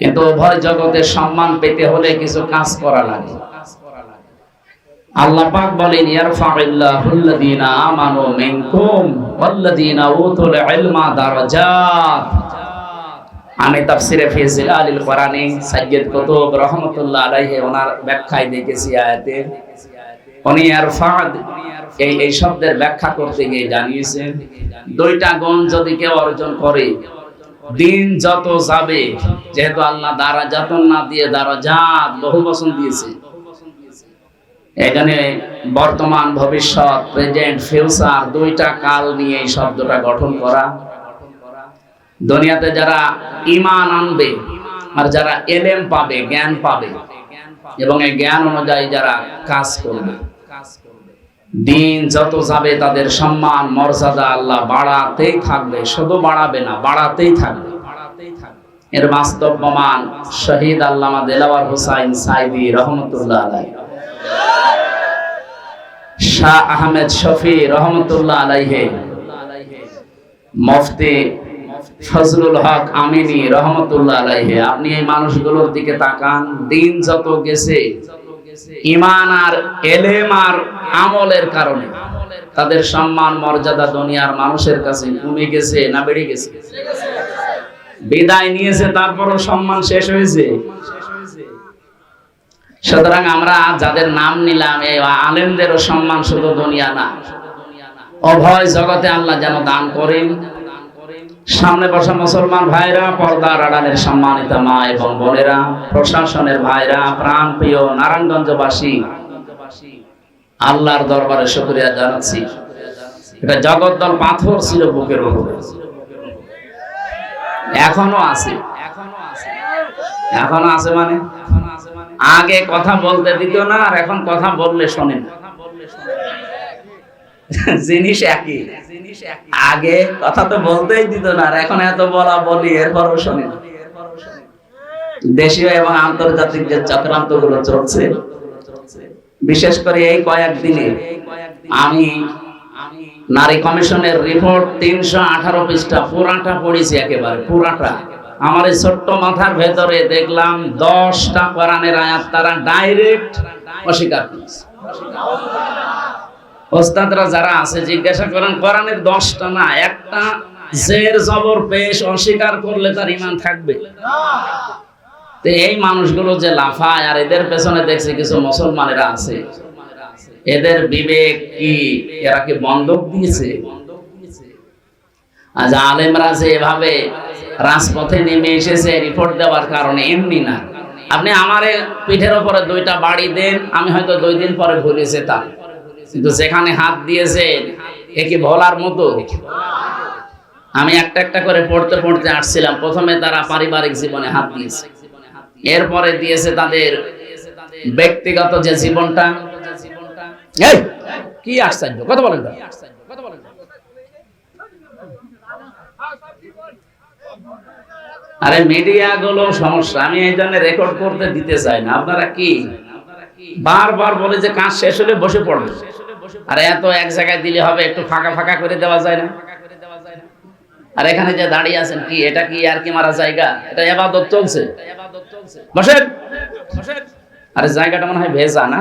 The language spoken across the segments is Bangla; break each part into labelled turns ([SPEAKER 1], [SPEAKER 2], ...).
[SPEAKER 1] কিন্তু উভয় জগতে সম্মান পেতে হলে কিছু কাজ করা লাগে। আল্লাহ পাক বলেন আমানু মিনকুম উতুল ইলমা দারাজাত। আমি তাফসিরে ফি জিলালিল কোরআনে সাইয়্যিদ কুতুব রাহমাতুল্লাহ আলাইহি ওনার ব্যাখ্যায় দেখেছি আয়াতে। উনি ইয়ারফাদ এই এই শব্দের ব্যাখ্যা করতে গিয়ে জানিয়েছেন, দুইটা গুণ যদি কেউ অর্জন করে দিন যত যাবে, যেহেতু আল্লাহ দ্বারা যাতন না দিয়ে দ্বারা জাত বহু বচন দিয়েছে। এখানে বর্তমান, ভবিষ্যৎ, প্রেজেন্ট, ফিউচার দুইটা কাল নিয়ে এই শব্দটা গঠন করা। দুনিয়াতে যারা ইমান আনবে আর যারা এলেম পাবে, জ্ঞান পাবে, এবং এই জ্ঞান অনুযায়ী যারা কাজ করবে। দিন যত যাবে তাদের সম্মান, মর্যাদা আল্লাহ বাড়াতেই থাকবে, শুধু বাড়াবে না, বাড়াতেই থাকবে। এর বাস্তব প্রমাণ শহীদ আল্লামা দেলাওয়ার হুসাইন সাইদি রহমতুল্লাহ আলাই শাহ আহমেদ শফি রহমতুল্লাহ আলাইহে। মুফতি ফজলুল হক আমিনী রহমতুল্লাহ আলাইহে। আপনি এই মানুষগুলোর দিকে তাকান, দিন যত গেছে ইমান আর এলেম আর আমলের কারণে। তাদের সম্মান, মর্যাদা দুনিয়ার মানুষের কাছে কমে গেছে না বেড়ে গেছে? বিদায় নিয়েছে, তারপরও সম্মান শেষ হয়েছে? সুতরাং আমরা যাদের নাম নিলাম, এই আলেমদেরও সম্মান শুধু দুনিয়া না। অভয় জগতে আল্লাহ যেন দান করেন। সামনে বসা মুসলমান ভাইরা, পর্দার আড়ালের সম্মানিত মা এবং বোনেরা, প্রশাসনের ভাইরা প্রাণ প্রিয় নারায়ণগঞ্জবাসী, আল্লাহর দরবারে শুকরিয়া জানাচ্ছি। এটা জগদ্দল পাথর ছিল বুকের উপরে। এখনও আছে। এখনও আছে মানে? আগে কথা বলতে দিত না, আর এখন কথা বললে শোনে না। জিনিস একই। আগে কথা তো বলতেই দিত না, আর এখন এত বলা বলি, এরপরও শোনে না। দেশীয় এবং আন্তর্জাতিক যে চক্রান্তগুলো চলছে, বিশেষ করে এই কয়েকদিনে আমি নারী কমিশনের রিপোর্ট তিনশো আঠারো পৃষ্ঠা, পুরাটা পড়েছি একেবারে, পুরাটা। আমার এই ছোট্ট মাথার ভেতরে দেখলাম দশটা কোরআনের আয়াত, তারা ডাইরেক্ট অস্বীকার করেছে। ওস্তাদরা যারা আছে, জিজ্ঞাসা করেন, কোরআনের দশটা না, একটা জের জবর পেশ অস্বীকার করলে তার ইমান থাকবে। তো এই মানুষগুলো যে লাফায়, আর এদের পেছনে দেখছি কিছু মুসলমানেরা আছে। এদের বিবেক কি? এরা কি বন্ধক দিয়েছে? আজ আলেমরা যে এভাবে রাজপথে নেমে এসেছে রিপোর্ট দেওয়ার কারণে এমনি না। আপনি আমার পিঠের ওপরে দুইটা বাড়ি দেন, আমি হয়তো দুই দিন পরে ভুলে যেতাম কিন্তু যেখানে হাত দিয়েছেন এ কি ভোলার মতো? আমি একটা একটা করে পড়তে পড়তে আসছিলাম। প্রথমে তারা পারিবারিক জীবনে হাত দিয়েছে। এরপরে দিয়েছে তাদের ব্যক্তিগত যে জীবনটা। কি আশ্চর্য কত বলেন আরে মিডিয়া গুলো সমস্যা, আমি এই জন্য রেকর্ড করতে দিতে চাই না। আপনারা কি বারবার বলে যে কাজ শেষ হলে বসে পড়বে আর এত এক জায়গায় দিলে হবে, একটু ফাঁকা ফাঁকা করে দেওয়া যায় না। আর এখানে যে দাঁড়িয়ে আছেন, কি এটা কি আর কি মারা জায়গা? এটা এবাদত চলছে। বসেন। আরে জায়গাটা মনে হয় ভেজা না?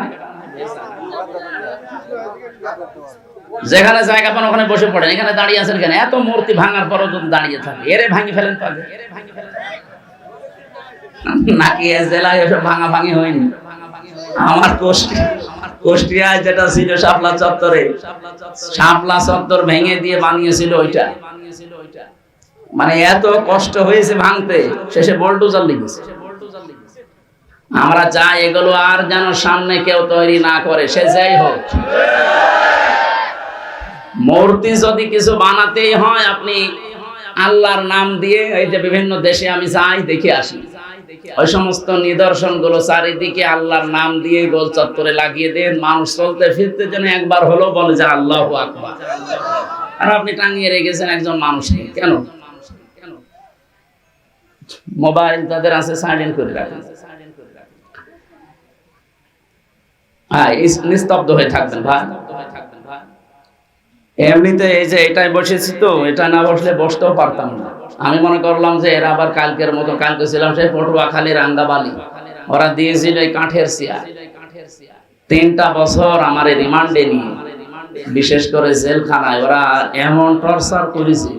[SPEAKER 1] যেখানে জায়গা পান ওখানে বসে পড়েন। এখানে দাঁড়িয়ে আছেন কেন? এত মূর্তি ভাঙার পরও যদি দাঁড়িয়ে থাকে। এরে ভাঙি ফেলেন নাকি জেলায় ভাঙা ভাঙি হয়নি? আমার কোষ্ঠী কোষ্টিয়ায় যেটা ছিল শাপলা চত্বরে, শাপলা চত্বর ভেঙে দিয়ে বানিয়েছিল ওইটা। মানে এত কষ্ট হয়েছে ভাঙতে, শেষে বল্টুজার লিখেছে আমরা চাই এগুলো আর যেন সামনে কেউ তৈরি না করে, সে যাই হোক। মূর্তি যদি কিছু বানাতেই হয়, আপনি আল্লাহর নাম দিয়ে এই যে বিভিন্ন দেশে আমি যাই, দেখে আসি। ওই সমস্ত নিদর্শনগুলো চারিদিকে আল্লাহর নাম দিয়ে গোল চত্বরে লাগিয়ে দেন। মানুষ চলতে ফিরতে যেন একবার হলো বলে যে আল্লাহ আকবার। আর আপনি টাঙিয়ে রেখেছেন একজন মানুষকে। কেন? মোবাইল তাদের আছে, সাইলেন্ট করে রাখেন হ্যাঁ নিস্তব্ধ হয়ে থাকবেন, ভাই। এমনিতে এই যে এটাই বসেছি তো, এটা না বসলে বসতেও পারতাম না। আমি মনে করলাম যে এরা আবার কালকের মতো, কালকে ছিলাম সেই পটুয়াখালী রাঙ্গাবালি ওরা দিয়েছিল এই কাঠের চেয়ার। তিনটা বছর আমার রিমান্ডে নিয়ে, বিশেষ করে জেলখানায় ওরা এমন টর্চার করেছে।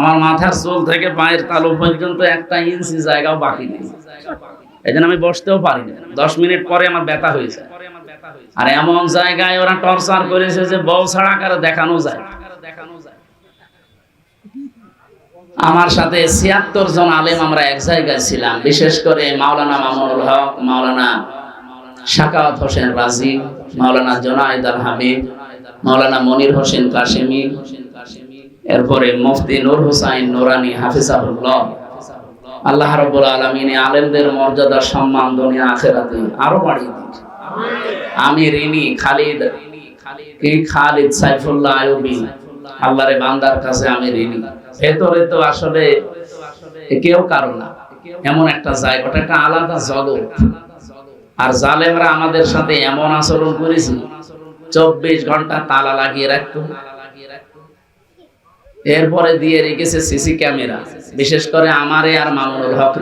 [SPEAKER 1] আমার মাথার চুল থেকে পায়ের তালু পর্যন্ত একটা ইঞ্চি জায়গাও বাকি নেই। এই আমি বসতেও পারি না দশ মিনিট পরে আমার ব্যথা হয়ে যায়। আর এমন জায়গায় ওরা টর্চার করেছে যে বউ ছাড়া কারও দেখানো যায়। আমার সাথে ছিয়াত্তর জন আলেম আমরা এক জায়গায় ছিলাম। বিশেষ করে মাওলানা মামুনুল হক মাওলানা শাকাওয়াত হোসেন রাজি মাওলানা জোনায়েদ আল হামিদ মাওলানা মনির হোসেন কাশেমি এরপরে মুফতি নূর হুসাইন নুরানি হাফিজাহুল্লাহ। আল্লাহ রাব্বুল আলামিন আলেমদের মর্যাদা সম্মান দুনিয়া আখিরাতে আরও বাড়িয়ে দিন আমি ঋণী খালিদ, কি খালিদ সাইফুল্লাহ আয়ুবী। আল্লাহরে বান্দার কাছে আমি ঋণী ভেতরে তো আসলে কেউ কারও না। এমন একটা জায়গা, ওটা একটা আলাদা জগৎ। আর জালেমরা আমাদের সাথে এমন আচরণ করেছে, চব্বিশ ঘণ্টা তালা লাগিয়ে রাখতো। এরপরে দিয়ে রেখেছে সিসি ক্যামেরা। বিশেষ করে আমারে আর মামুনুল হক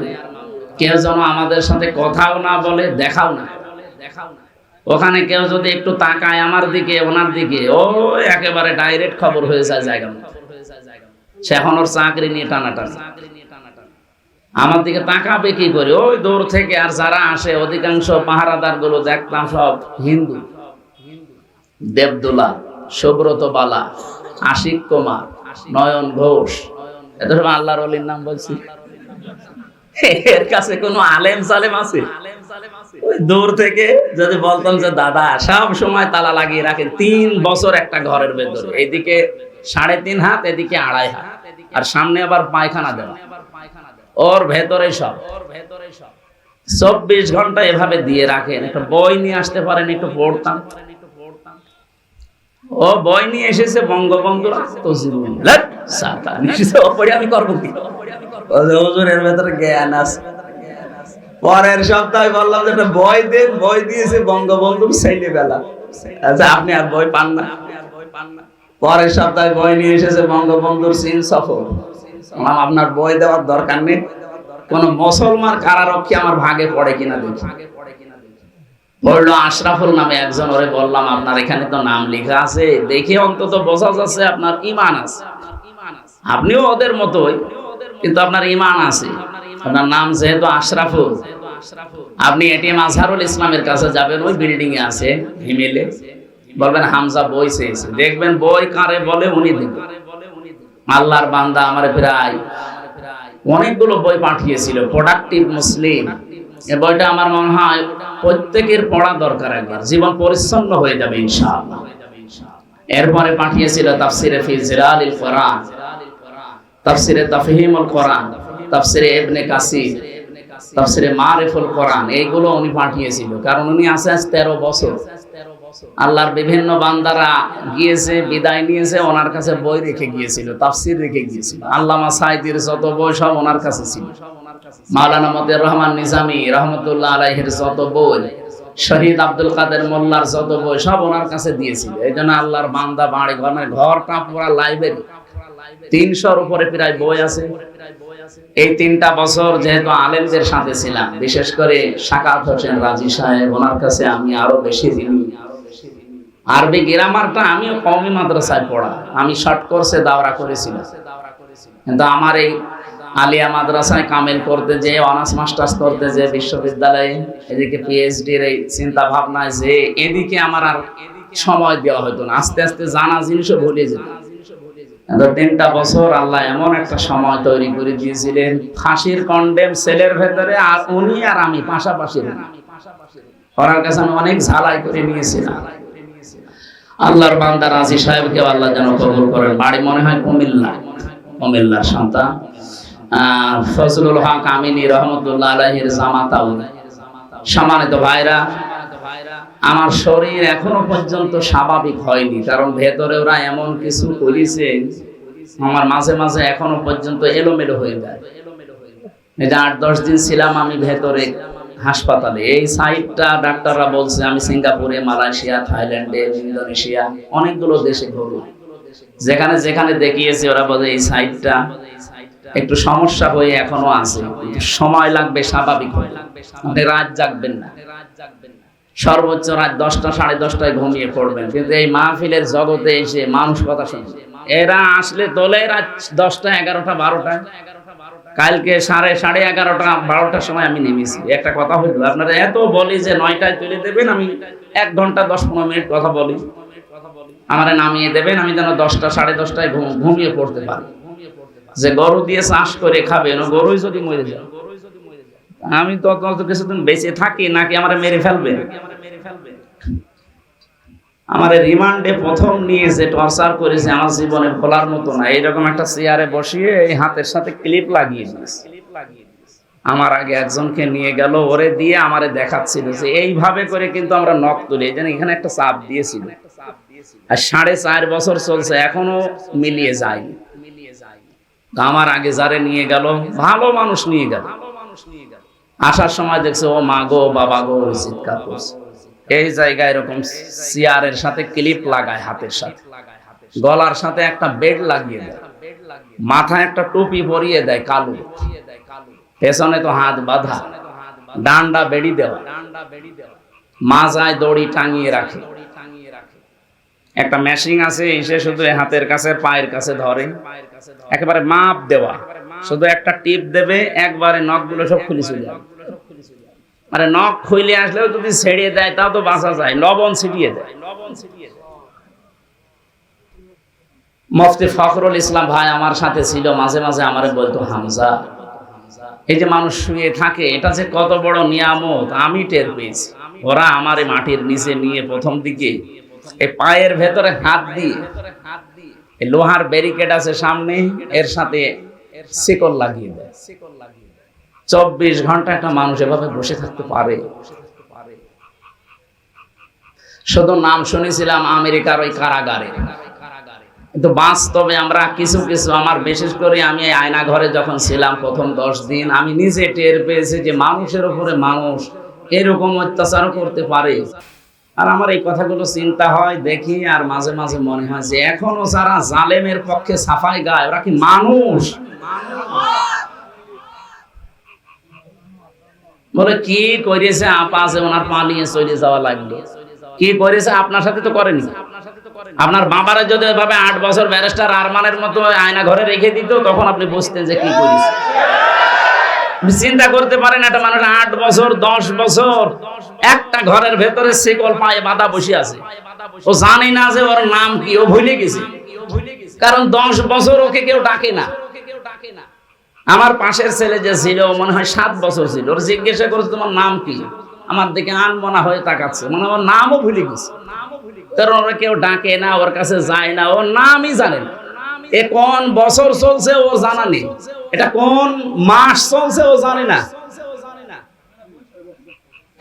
[SPEAKER 1] কেউ যেন আমাদের সাথে কথাও না বলে দেখাও না দেখাও না। ওখানে কেউ যদি একটু তাকায় আমার দিকে, ওনার দিকে, ও একেবারে ডাইরেক্ট খবর হয়ে যায় জায়গা সে এখন ওর চাকরি নিয়ে টানাটানি। আমার দিকে তাকাবে কি করে? ওই দূর থেকে আর যারা আসে, অধিকাংশ পাহারাদারগুলো দেখতাম সব হিন্দু। দেবদুলা, সুব্রত বালা, আশিক কুমার, নয়ন ঘোষ। এত সব আল্লাহর নাম বলছি। এর কাছে কোনো আলেম সালেম আছে? ওই দূর থেকে যদি বলতাম যে, দাদা, সব সময় তালা লাগিয়ে রাখেন। তিন বছর একটা ঘরের ভেতরে। এইদিকে সাড়ে তিন হাত, এদিকে আড়াই হাত। আর সামনে আবার পায়খানা দেওয়া। ওর ভেতরে সব। চব্বিশ ঘণ্টা এভাবে দিয়ে রাখেন। একটা বই নিয়ে আসতে পারেন, একটু পড়তাম। ও বই নিয়ে এসেছে বঙ্গবন্ধুর আত্মজীবনী। লেট, সাতান, পড়ে আমি করব কি? হুজুরের ভেতরে জ্ঞান আছে। পরের সপ্তাহে বললাম যে একটা বই দেন বই দিয়েছে বঙ্গবন্ধুর আচ্ছা আপনি আর বই পান না। পরের সপ্তাহে বই নিয়ে এসেছে বঙ্গবন্ধুর চীন সফর। আপনার বই দেওয়ার দরকার নেই। কোন মুসলমান কারারক্ষী আমার ভাগে পড়ে কিনা দেখি। বলল আশরাফুল নামে একজন ওরে বললাম আপনার এখানে তো নাম লেখা আছে। দেখে অন্তত বোঝা যাচ্ছে আপনার ইমান আছে। আপনিও ওদের মতোই, কিন্তু আপনার ইমান আছে। আপনার নাম যেহেতু আশরাফুল, আপনি এটিএম আজহারুল ইসলামের কাছে যাবেন, ওই বিল্ডিং এ আছে, হিমেলে। বলবেন, হামজা বই চেয়েছে। দেখবেন, বই কারে বলে উনি দেবেন আল্লাহর বান্দা আমার প্রায় অনেকগুলো বই পাঠিয়েছিল প্রোডাক্টিভ মুসলিম এই বইটা আমার মনে হয় প্রত্যেকের পড়া দরকার একবার। জীবন পরিচ্ছন্ন হয়ে যাবে, ইনশাআল্লাহ। এরপরে পাঠিয়েছিল তাফসিরে ফি জিলালিল কোরআন তাফসিরে তাফহিমুল কোরআন, তাফসিরে ইবনে কাসির, তাফসিরে মারিফুল কোরআন, এইগুলো উনি পাঠিয়েছিল। কারণ উনি আছে আজ তেরো বছর। আল্লাহর বিভিন্ন বান্দারা গিয়েছে, বিদায় নিয়েছে, ওনার কাছে বই রেখে গিয়েছিল, তাফসির রেখে গিয়েছিল। আল্লামা সাইদির যত বই সব ওনার কাছে ছিল। মাওলানা মতিউর রহমান নিজামী রহমতুল্লাহ আলাইহির যত বই, শহীদ আব্দুল কাদের মোল্লার যত বই সব ওনার কাছে দিয়েছিল। এই জন্য আল্লাহর বান্দা বাড়ি ঘর মানে ঘরটা পুরা লাইব্রেরি তিনশোর উপরে প্রায় বই আছে। এই তিনটা বছর যেহেতু আলেমদের সাথে ছিলাম, বিশেষ করে সাকাত হোসেন রাজি সাহেব, ওনার কাছে আমি আরও বেশি ঋণী আরবি গ্রামারটা আমিও কমই মাদ্রাসায় পড়া আমি শর্ট কোর্সে দাওরা করেছিলাম। কিন্তু আমার এই আলিয়া মাদ্রাসায় কামেল করতে যে অনার্স মাস্টার্স করতে যে বিশ্ববিদ্যালয়ে এদিকে পিএইচডির এই চিন্তা ভাবনায় যে এদিকে আমার আর সময় দেওয়া হতো না। আস্তে আস্তে জানা জিনিসও ভুলে যেত তিনটা বছর আল্লাহ এমন একটা সময় তৈরি করে দিয়েছিলেন, ফাঁসির কন্ডেম সেলের ভেতরে আর উনি আর আমি পাশাপাশি ওনার কাছে আমি অনেক ঝালাই করে নিয়েছিলাম। আল্লাহর বান্দা রাজি সাহেবকে আল্লাহ যেন কবুল করেন। বাড়ি মনে হয় কুমিল্লা। কুমিল্লার সন্তান। ফজলুল হক আমিনী রহমতুল্লাহ আলহির জামাতাও সম্মানিত ভাইরা আমার শরীর এখনও পর্যন্ত স্বাভাবিক হয়নি, কারণ ভেতরে ওরা এমন কিছু করেছে, আমার মাঝে মাঝে এখনও পর্যন্ত এলোমেলো হয়ে যায়। এটা আট, দশ দিন ছিলাম আমি ভেতরে হাসপাতালে, এই সাইটটা ডাক্তাররা বলছে আমি সিঙ্গাপুরে, মালয়েশিয়া, থাইল্যান্ডে, ইন্দোনেশিয়া, অনেকগুলো দেশে ঘুরলাম যেখানে যেখানে দেখিয়েছি, ওরা বলে এই সাইডটা একটু সমস্যা হয়ে এখনও আছে সময় লাগবে, স্বাভাবিক হয়ে মানে রাত জাগবেন না। সর্বোচ্চ রাত দশটা, সাড়ে দশটায় ঘুমিয়ে পড়বেন। কিন্তু এই মাহফিলের জগতে এসে মানুষ কথা শুনবে এরা আসলে দলে রাত দশটা, এগারোটা, বারোটায়। কালকে সাড়ে সাড়ে এগারোটা, বারোটার সময় আমি নেমেছি। একটা কথা হইল, আপনারা এত বলি যে নয়টায় তুলে দেবেন, আমি এক ঘণ্টা, দশ, পনেরো মিনিট কথা বলি। আমার নামিয়ে দেবেন, আমি যেন দশটা, সাড়ে দশটায় ঘুমিয়ে পড়তে পারি। যে গরু দিয়ে চাষ করে খাবেন গরুই যদি মরে যায়। আমি তো অত কিছুদিন বেঁচে থাকি, নাকি আমার মেরে ফেলবে? আমার রিমান্ডে প্রথম নিয়ে যে টর্চার করেছে আমার জীবনে ভোলার মতো না। এইরকম একটা চেয়ারে বসিয়ে এই হাতের সাথে ক্লিপ লাগিয়ে দিয়েছে। আমার আগে একজনকে নিয়ে গেল, ওরে দিয়ে আমারে দেখাচ্ছিল যে এইভাবে করে কিন্তু আমরা নখ তুলি। এই এখানে একটা চাপ দিয়েছিল। আর সাড়ে চার বছর চলছে, এখনও মিলিয়ে যায়নি তো আমার আগে যারে নিয়ে গেল, ভালো মানুষ নিয়ে গেল। আসার সময় দেখছে, ও মা গো, বাবা গো চিৎকার করছে। এই জায়গায় এরকম চেয়ারের সাথে ক্লিপ লাগায় হাতের সাথে। গলার সাথে একটা বেড লাগিয়ে দেয়। মাথায় একটা টুপি পরিয়ে দেয় কালো। পেছনে তো হাত বাঁধা। ডান্ডা বেড়ি দেওয়া। মাজায় দড়ি টাঙিয়ে রাখে। একটা মেশিন আছে, এসে শুধু হাতের কাছে, পায়ের কাছে ধরে। একেবারে মাপ দেওয়া। শুধু একটা টিপ দেবে, একবারে নখগুলো সব খুলে চলে যাবে। মানে নখ খুইলে আসলেও যদি ছেড়ে দেয়, তাও তো বাঁচা যায়, লবণ ছিটিয়ে দেয়। লবণ ছিটিয়ে দেয় মুফতি ফখরুল ইসলাম ভাই আমার সাথে ছিল, মাঝে মাঝে আমারে বলতো, হামজা, এই যে মানুষ শুয়ে থাকে, এটা যে কত বড় নিয়ামত, আমি টের পেয়েছি। ওরা আমারে মাটির নিচে নিয়ে প্রথম দিকে এই পায়ের ভেতরে হাত দিয়ে লোহার ব্যারিকেড আছে সামনে, এর সাথে শিকল লাগিয়ে দেয়। চব্বিশ ঘণ্টা একটা মানুষ এভাবে বসে থাকতে পারে? শুধু নাম শুনেছিলাম আমেরিকার ওই কারাগারে। কিন্তু বাস্তবে আমরা কিছু কিছু, আমার বিশেষ করে আমি আয়না ঘরে যখন ছিলাম প্রথম দশ দিন, আমি নিজে টের পেয়েছি যে মানুষের উপরে মানুষ এরকম অত্যাচারও করতে পারে। আর আমার এই কথাগুলো চিন্তা হয়, দেখি, আর মাঝে মাঝে মনে হয় যে এখনও যারা জালেমের পক্ষে সাফাই গায়, ওরা কি মানুষ? বলে, কি করেছে আপা যে ওনার পালিয়ে চলে যাওয়া লাগল? কি করেছে আপনার সাথে তো করেনি। আপনার বাবারা যদি এভাবে আট বছর ব্যারিস্টার আরমানের মতো আয়না ঘরে রেখে দিত, তখন আপনি বুঝতেন যে কি আপনি চিন্তা করতে পারেন, একটা মানুষ আট বছর, দশ বছর, একটা ঘরের ভেতরে সেকল পায়ে বাঁধা বসে আছে। ও জানে না যে ওর নাম কি, ও ভুলে গেছে। কারণ দশ বছর ওকে কেউ ডাকে না। আমার পাশের ছেলে যে ছিল মনে হয় সাত বছর ছিল। ওর জিজ্ঞাসা করেছে, তোমার নাম কি? আমার দিকে আনমনা হয়ে তাকাচ্ছে। মানে ওর নামও ভুলে গেছে। কারণ ওরা কেউ ডাকে না, ওর কাছে যায় না, ওর নামই জানে না। এ কোন বছর চলছে ও জানা নেই। এটা কোন মাস চলছে ও জানে না।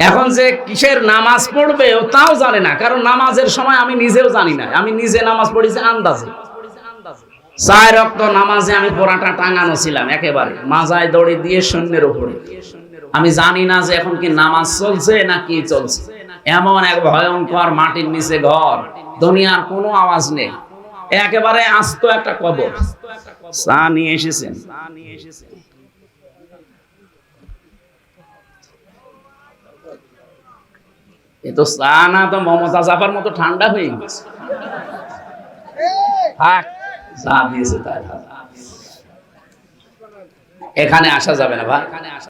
[SPEAKER 1] এখন যে কিসের নামাজ পড়বে ও তাও জানে না, কারণ নামাজের সময় আমি নিজেও জানি না। আমি নিজে নামাজ পড়েছি আন্দাজে। চার রক্ত নামাজে আমি পোড়াটা টাঙানো ছিলাম একেবারে, মাজায় দড়ি দিয়ে শূন্যের উপরে। আমি জানি না যে এখন কি নামাজ চলছে না কি চলছে। এমন এক ভয়ঙ্কর মাটির নিচে ঘর, দুনিয়ার কোনো আওয়াজ নেই। একেবারে আস্ত একটা কবর। চা নিয়ে এসেছেন। এ তো চা না, তো মমতা জাফার মতো ঠান্ডা হয়ে গেছে। এখানে আসা যাবে না, ভাই। এখানে আসা